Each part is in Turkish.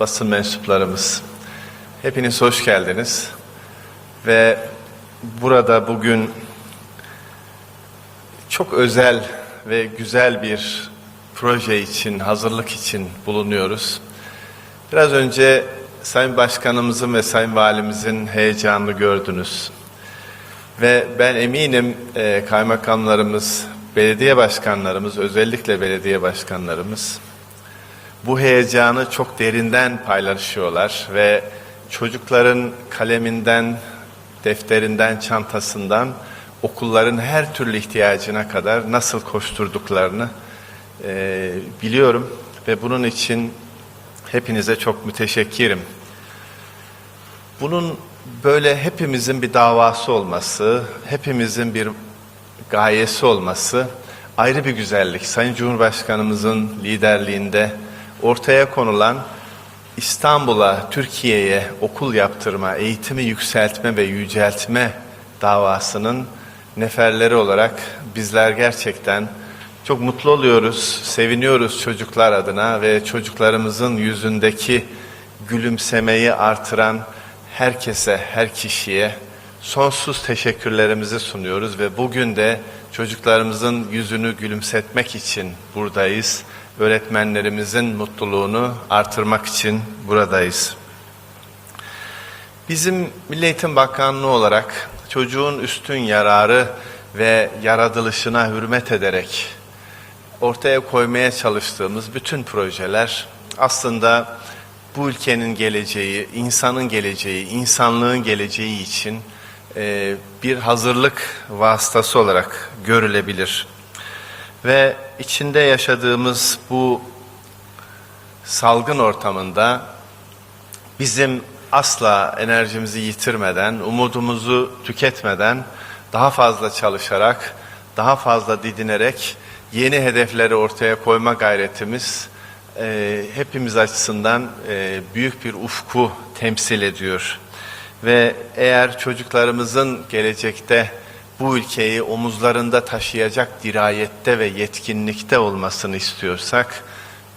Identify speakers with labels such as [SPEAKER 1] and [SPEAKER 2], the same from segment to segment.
[SPEAKER 1] basın mensuplarımız, hepiniz hoş geldiniz. Ve burada bugün çok özel ve güzel bir proje için, hazırlık için bulunuyoruz. Biraz önce Sayın Başkanımızın ve Sayın Valimizin heyecanını gördünüz. Ve ben eminim e, kaymakamlarımız, belediye başkanlarımız, özellikle belediye başkanlarımız bu heyecanı çok derinden paylaşıyorlar ve çocukların kaleminden, defterinden, çantasından okulların her türlü ihtiyacına kadar nasıl koşturduklarını e, biliyorum ve bunun için hepinize çok müteşekkirim. Bunun böyle hepimizin bir davası olması, hepimizin bir gayesi olması ayrı bir güzellik. Sayın Cumhurbaşkanımızın liderliğinde ortaya konulan İstanbul'a, Türkiye'ye okul yaptırma, eğitimi yükseltme ve yüceltme davasının neferleri olarak bizler gerçekten çok mutlu oluyoruz, seviniyoruz çocuklar adına ve çocuklarımızın yüzündeki gülümsemeyi artıran herkese, her kişiye sonsuz teşekkürlerimizi sunuyoruz ve bugün de çocuklarımızın yüzünü gülümsetmek için buradayız. Öğretmenlerimizin mutluluğunu artırmak için buradayız. Bizim Milli Eğitim Bakanlığı olarak çocuğun üstün yararı ve yaratılışına hürmet ederek ortaya koymaya çalıştığımız bütün projeler aslında bu ülkenin geleceği, insanın geleceği, insanlığın geleceği için e, bir hazırlık vasıtası olarak görülebilir. Ve içinde yaşadığımız bu salgın ortamında bizim asla enerjimizi yitirmeden, umudumuzu tüketmeden daha fazla çalışarak, daha fazla didinerek yeni hedefleri ortaya koyma gayretimiz e, hepimiz açısından e, büyük bir ufku temsil ediyor. Ve eğer çocuklarımızın gelecekte bu ülkeyi omuzlarında taşıyacak dirayette ve yetkinlikte olmasını istiyorsak,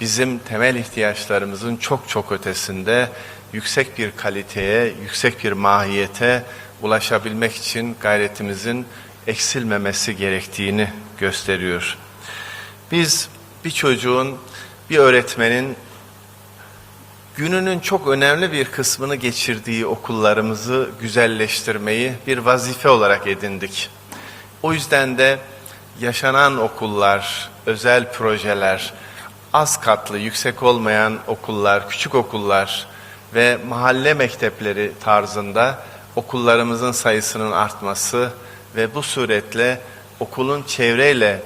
[SPEAKER 1] bizim temel ihtiyaçlarımızın çok çok ötesinde yüksek bir kaliteye, yüksek bir mahiyete ulaşabilmek için gayretimizin eksilmemesi gerektiğini gösteriyor. Biz bir çocuğun, bir öğretmenin gününün çok önemli bir kısmını geçirdiği okullarımızı güzelleştirmeyi bir vazife olarak edindik. O yüzden de yaşanan okullar, özel projeler, az katlı, yüksek olmayan okullar, küçük okullar ve mahalle mektepleri tarzında okullarımızın sayısının artması ve bu suretle okulun çevreyle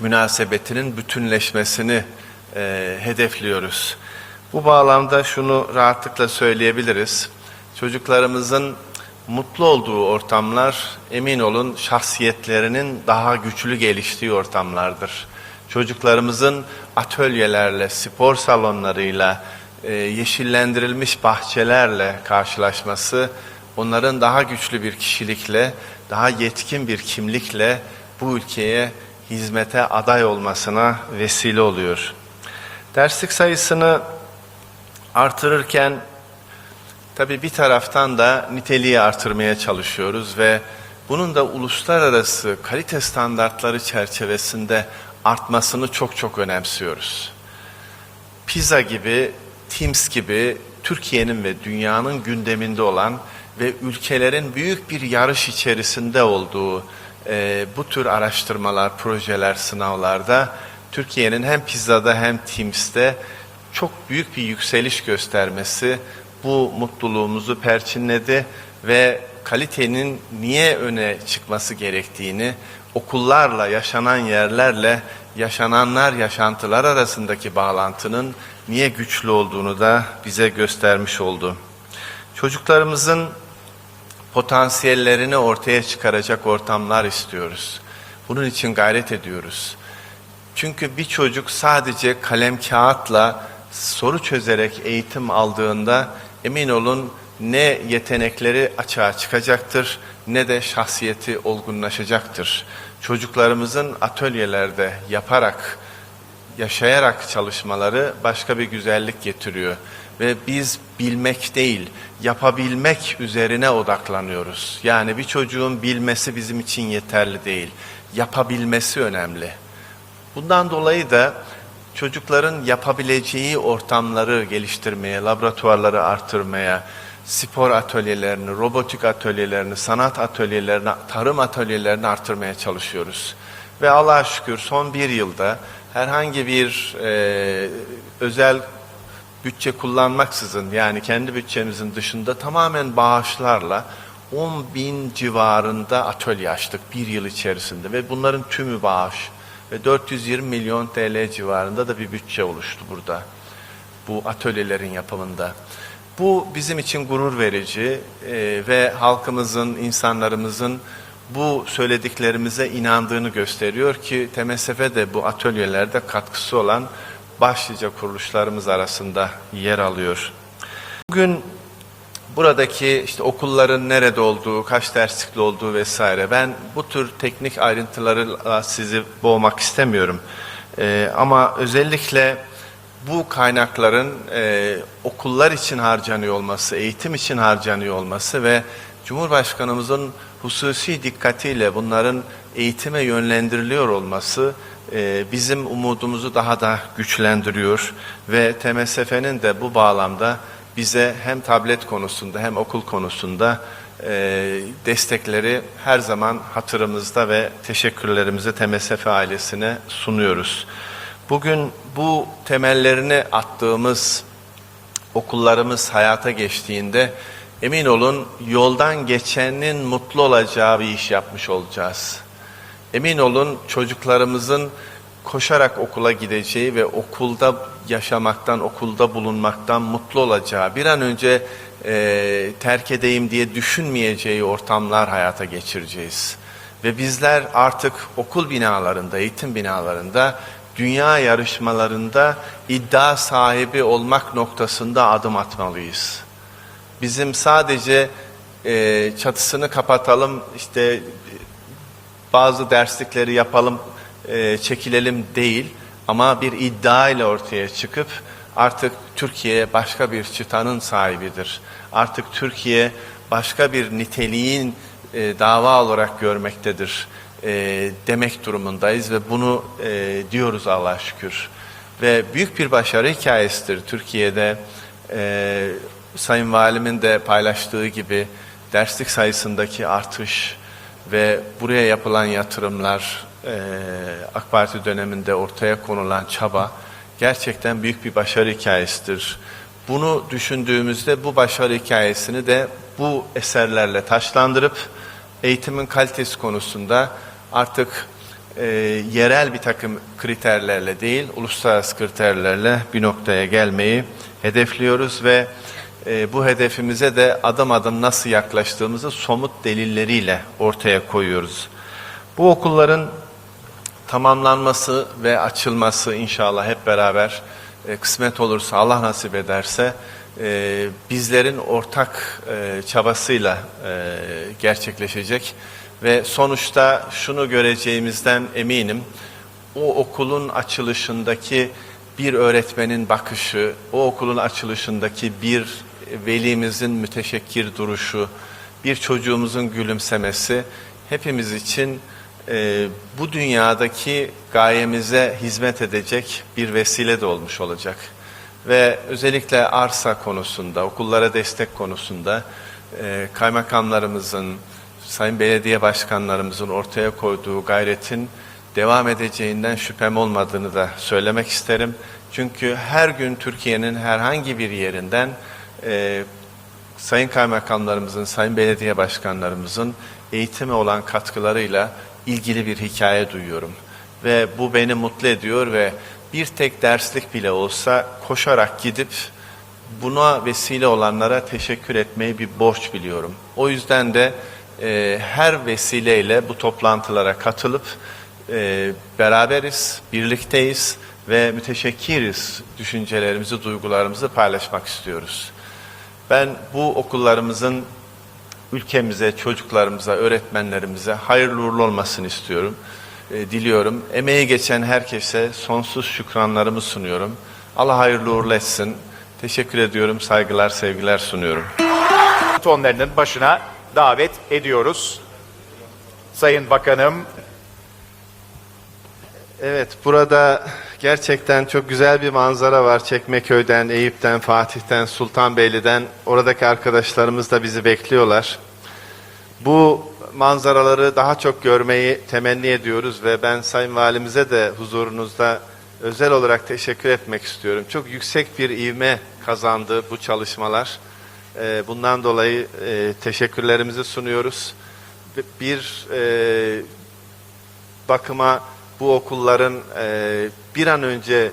[SPEAKER 1] münasebetinin bütünleşmesini e, hedefliyoruz. Bu bağlamda şunu rahatlıkla söyleyebiliriz. Çocuklarımızın mutlu olduğu ortamlar emin olun şahsiyetlerinin daha güçlü geliştiği ortamlardır. Çocuklarımızın atölyelerle, spor salonlarıyla, e, yeşillendirilmiş bahçelerle karşılaşması onların daha güçlü bir kişilikle, daha yetkin bir kimlikle bu ülkeye hizmete aday olmasına vesile oluyor. Derslik sayısını artırırken tabii bir taraftan da niteliği artırmaya çalışıyoruz ve bunun da uluslararası kalite standartları çerçevesinde artmasını çok çok önemsiyoruz. Pizza gibi, Teams gibi Türkiye'nin ve dünyanın gündeminde olan ve ülkelerin büyük bir yarış içerisinde olduğu e, bu tür araştırmalar, projeler, sınavlarda Türkiye'nin hem Pizza'da hem Teams'te çok büyük bir yükseliş göstermesi bu mutluluğumuzu perçinledi ve kalitenin niye öne çıkması gerektiğini okullarla, yaşanan yerlerle yaşananlar, yaşantılar arasındaki bağlantının niye güçlü olduğunu da bize göstermiş oldu. Çocuklarımızın potansiyellerini ortaya çıkaracak ortamlar istiyoruz. Bunun için gayret ediyoruz. Çünkü bir çocuk sadece kalem kağıtla soru çözerek eğitim aldığında emin olun ne yetenekleri açığa çıkacaktır ne de şahsiyeti olgunlaşacaktır. Çocuklarımızın atölyelerde yaparak yaşayarak çalışmaları başka bir güzellik getiriyor. Ve biz bilmek değil, yapabilmek üzerine odaklanıyoruz. Yani bir çocuğun bilmesi bizim için yeterli değil. Yapabilmesi önemli. Bundan dolayı da çocukların yapabileceği ortamları geliştirmeye, laboratuvarları artırmaya, spor atölyelerini, robotik atölyelerini, sanat atölyelerini, tarım atölyelerini artırmaya çalışıyoruz. Ve Allah'a şükür son bir yılda herhangi bir e, özel bütçe kullanmaksızın yani kendi bütçemizin dışında tamamen bağışlarla 10 bin civarında atölye açtık bir yıl içerisinde ve bunların tümü bağış ve 420 milyon TL civarında da bir bütçe oluştu burada bu atölyelerin yapımında. Bu bizim için gurur verici e, ve halkımızın, insanlarımızın bu söylediklerimize inandığını gösteriyor ki TMSF de bu atölyelerde katkısı olan başlıca kuruluşlarımız arasında yer alıyor. Bugün buradaki işte okulların nerede olduğu, kaç derslikli olduğu vesaire ben bu tür teknik ayrıntılarla sizi boğmak istemiyorum. Ee, ama özellikle bu kaynakların e, okullar için harcanıyor olması, eğitim için harcanıyor olması ve Cumhurbaşkanımızın hususi dikkatiyle bunların eğitime yönlendiriliyor olması e, bizim umudumuzu daha da güçlendiriyor ve TMSF'nin de bu bağlamda bize hem tablet konusunda hem okul konusunda e, destekleri her zaman hatırımızda ve teşekkürlerimizi TMSF ailesine sunuyoruz. Bugün bu temellerini attığımız okullarımız hayata geçtiğinde emin olun yoldan geçenin mutlu olacağı bir iş yapmış olacağız. Emin olun çocuklarımızın koşarak okula gideceği ve okulda yaşamaktan, okulda bulunmaktan mutlu olacağı, bir an önce e, terk edeyim diye düşünmeyeceği ortamlar hayata geçireceğiz. Ve bizler artık okul binalarında, eğitim binalarında, dünya yarışmalarında iddia sahibi olmak noktasında adım atmalıyız. Bizim sadece e, çatısını kapatalım, işte bazı derslikleri yapalım, e, çekilelim değil ama bir iddia ile ortaya çıkıp artık Türkiye başka bir çıtanın sahibidir. Artık Türkiye başka bir niteliğin e, dava olarak görmektedir e, demek durumundayız ve bunu e, diyoruz Allah'a şükür. Ve büyük bir başarı hikayesidir Türkiye'de. E, Sayın Valimin de paylaştığı gibi derslik sayısındaki artış ve buraya yapılan yatırımlar, AK Parti döneminde ortaya konulan çaba gerçekten büyük bir başarı hikayesidir. Bunu düşündüğümüzde bu başarı hikayesini de bu eserlerle taşlandırıp eğitimin kalitesi konusunda artık e, yerel bir takım kriterlerle değil, uluslararası kriterlerle bir noktaya gelmeyi hedefliyoruz ve e, bu hedefimize de adım adım nasıl yaklaştığımızı somut delilleriyle ortaya koyuyoruz. Bu okulların tamamlanması ve açılması inşallah hep beraber e, kısmet olursa Allah nasip ederse e, bizlerin ortak e, çabasıyla e, gerçekleşecek. Ve sonuçta şunu göreceğimizden eminim o okulun açılışındaki bir öğretmenin bakışı, o okulun açılışındaki bir velimizin müteşekkir duruşu, bir çocuğumuzun gülümsemesi hepimiz için e, bu dünyadaki gayemize hizmet edecek bir vesile de olmuş olacak. Ve özellikle arsa konusunda, okullara destek konusunda e, kaymakamlarımızın, sayın belediye başkanlarımızın ortaya koyduğu gayretin devam edeceğinden şüphem olmadığını da söylemek isterim. Çünkü her gün Türkiye'nin herhangi bir yerinden e, sayın kaymakamlarımızın, sayın belediye başkanlarımızın eğitime olan katkılarıyla ilgili bir hikaye duyuyorum. Ve bu beni mutlu ediyor ve bir tek derslik bile olsa koşarak gidip buna vesile olanlara teşekkür etmeyi bir borç biliyorum. O yüzden de e, her vesileyle bu toplantılara katılıp e, beraberiz, birlikteyiz ve müteşekkiriz düşüncelerimizi, duygularımızı paylaşmak istiyoruz. Ben bu okullarımızın ülkemize, çocuklarımıza, öğretmenlerimize hayırlı uğurlu olmasını istiyorum. e, diliyorum. Emeği geçen herkese sonsuz şükranlarımı sunuyorum. Allah hayırlı uğurlu etsin. Teşekkür ediyorum. Saygılar, sevgiler sunuyorum.
[SPEAKER 2] tonlarının başına davet ediyoruz. Sayın Bakanım,
[SPEAKER 1] Evet, burada gerçekten çok güzel bir manzara var. Çekmeköy'den, Eyüp'ten, Fatih'ten, Sultanbeyli'den. Oradaki arkadaşlarımız da bizi bekliyorlar. Bu manzaraları daha çok görmeyi temenni ediyoruz ve ben Sayın Valimize de huzurunuzda özel olarak teşekkür etmek istiyorum. Çok yüksek bir ivme kazandı bu çalışmalar. Ee, Bundan dolayı e, teşekkürlerimizi sunuyoruz. Bir e, bakıma bu okulların e, bir an önce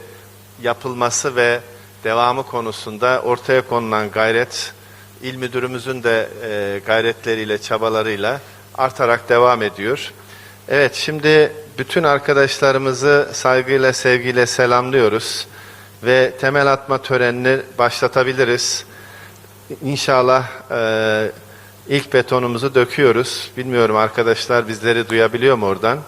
[SPEAKER 1] yapılması ve devamı konusunda ortaya konulan gayret, il müdürümüzün de e, gayretleriyle, çabalarıyla artarak devam ediyor. Evet, şimdi bütün arkadaşlarımızı saygıyla, sevgiyle selamlıyoruz ve temel atma törenini başlatabiliriz. İnşallah e, ilk betonumuzu döküyoruz. Bilmiyorum arkadaşlar bizleri duyabiliyor mu oradan?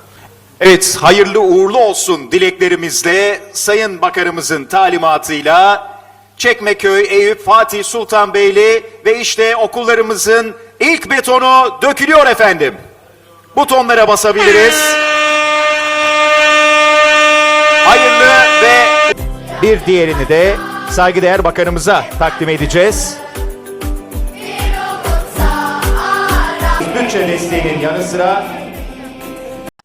[SPEAKER 2] Evet hayırlı uğurlu olsun dileklerimizle Sayın Bakanımızın talimatıyla Çekmeköy, Eyüp, Fatih Sultanbeyli ve işte okullarımızın ilk betonu dökülüyor efendim. Butonlara basabiliriz. Hayırlı ve bir diğerini de saygıdeğer bakanımıza takdim edeceğiz. Bütçe desteğinin yanı sıra